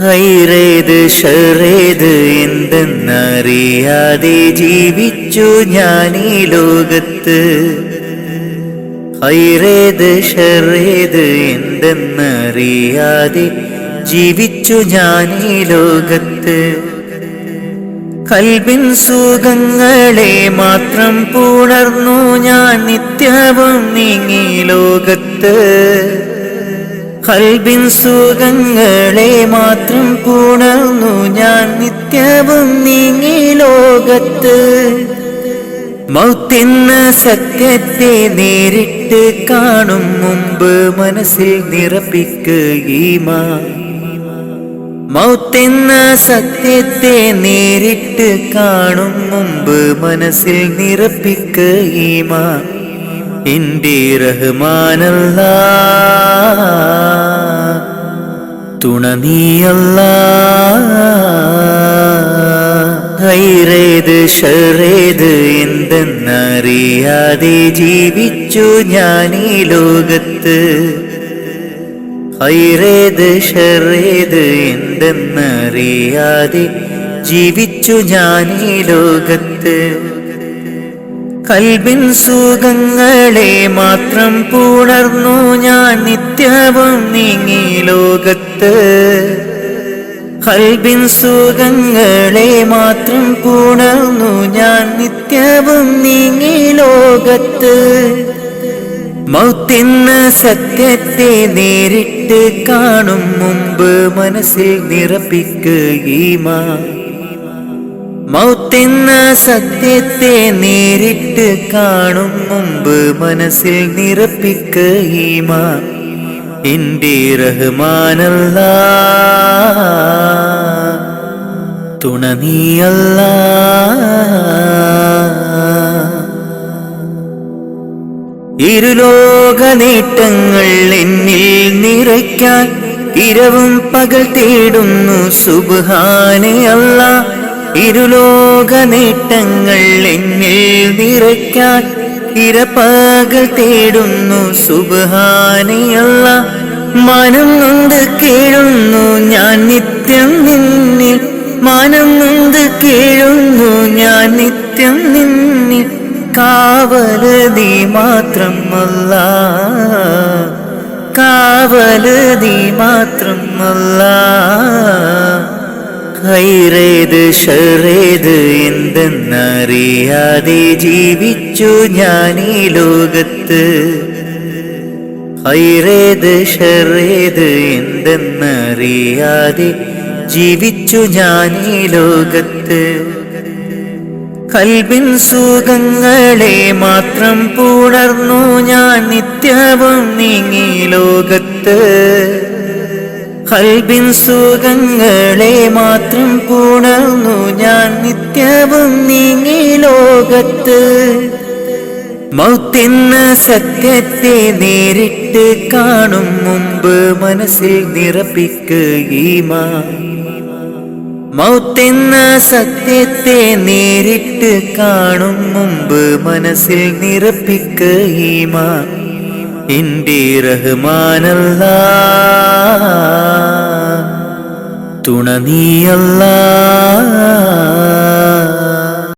ഹൈറേത് ഷറേത് എന്തെന്നറിയാതെ ജീവിച്ചു ഞാൻ ഈ ലോകത്ത്. ഹൈറേത് ഷറേത് എന്തെന്നറിയാതെ ജീവിച്ചു ഞാൻ ഈ ലോകത്ത്. കൽബിൻ സുഖങ്ങളെ മാത്രം പുണർന്നു ഞാൻ നിത്യവും നീങ്ങി ലോകത്ത്. കൽബിൻ സുഖങ്ങളെ മാത്രം പുണർന്നു ഞാൻ നിത്യവും നീങ്ങി ലോകത്ത്. മൗത്തെന്ന സത്യത്തെ നേരിട്ട് കാണും മുമ്പ് മനസ്സിൽ നിറപ്പിക്കുകീമാ മൗത്തെന്ന സത്യത്തെ നേരിട്ട് കാണും മുമ്പ് മനസ്സിൽ നിറപ്പിക്കുകീമാ എന്റെ റഹ്മാനല്ല. തുണ നീയല്ല. ഹൈറേത് ഷറേത് എന്തെന്നറിയാതെ ജീവിച്ചു ഞാൻ ഈ ലോകത്ത്. ഹൈറേത് ഷറേത് എന്തെന്നറിയാതെ ജീവിച്ചു ഞാൻ ഈ ലോകത്ത്. കൽബിൻ സുഖങ്ങളെ മാത്രം പുണർന്നു ഞാൻ നിത്യവും നീങ്ങി ലോകത്ത്. കൽവിൻ സുഖങ്ങളെ മാത്രം പുണർന്നു ഞാൻ നിത്യവും നീങ്ങി ലോകത്ത്. മൗത്തിന്ന സത്യത്തെ നേരിട്ട് കാണും മുമ്പ് മനസ്സിൽ നിറപ്പിക്കുകീമാ മൗത്തെന്ന സത്യത്തെ നേരിട്ട് കാണും മുമ്പ് മനസ്സിൽ നിറപ്പിക്കുകീമാ എന്റെ റഹ്മാനല്ല. തുണ നീയല്ല ഇരുലോക നേട്ടങ്ങൾ എന്നിൽ നിറയ്ക്കാൻ ഇരവും പകൽ തേടുന്നു സുബാനെ അല്ല. ഇരുലോക നേട്ടങ്ങൾ എന്നിൽ നിറയ്ക്കാൻ ഇരപ്പകൽ തേടുന്നു സുബാനെ അല്ല മനം നൊന്ത് കേഴുന്നു ഞാൻ നിത്യം നിന്നിൽ. മനം നൊന്ത് കേഴുന്നു ഞാൻ നിത്യം നിന്നിൽ. കാവൽ നീ മാത്രം അല്ല കാവൽ നീ മാത്രം അല്ല ഹൈറേത് ഷറേത് എന്തെന്നറിയാതെ ജീവിച്ചു ഞാൻ ഈ ലോകത്ത്. ഹൈറേത് ഷറേത് എന്തെന്നറിയാതെ ജീവിച്ചു ഞാൻ ഈ ലോകത്ത്. കൽബിൻ സുഖങ്ങളെ മാത്രം പുണർന്നു ഞാൻ നിത്യവും നീങ്ങി ലോകത്ത്. കൽബിൻ സുഖങ്ങളെ മാത്രം പുണർന്നു ഞാൻ നിത്യവും നീങ്ങി ലോകത്ത്. മൗത്തെന്ന സത്യത്തെ നേരിട്ട് കാണും മുമ്പ് മനസ്സിൽ നിറപ്പിക്കുകീമാ മൗത്തെന്ന സത്യത്തെ നേരിട്ട് കാണും മുമ്പ് മനസ്സിൽ നിറപ്പിക്കുകീമാ എന്റെ റഹ്മാനല്ല. തുണ നീയല്ല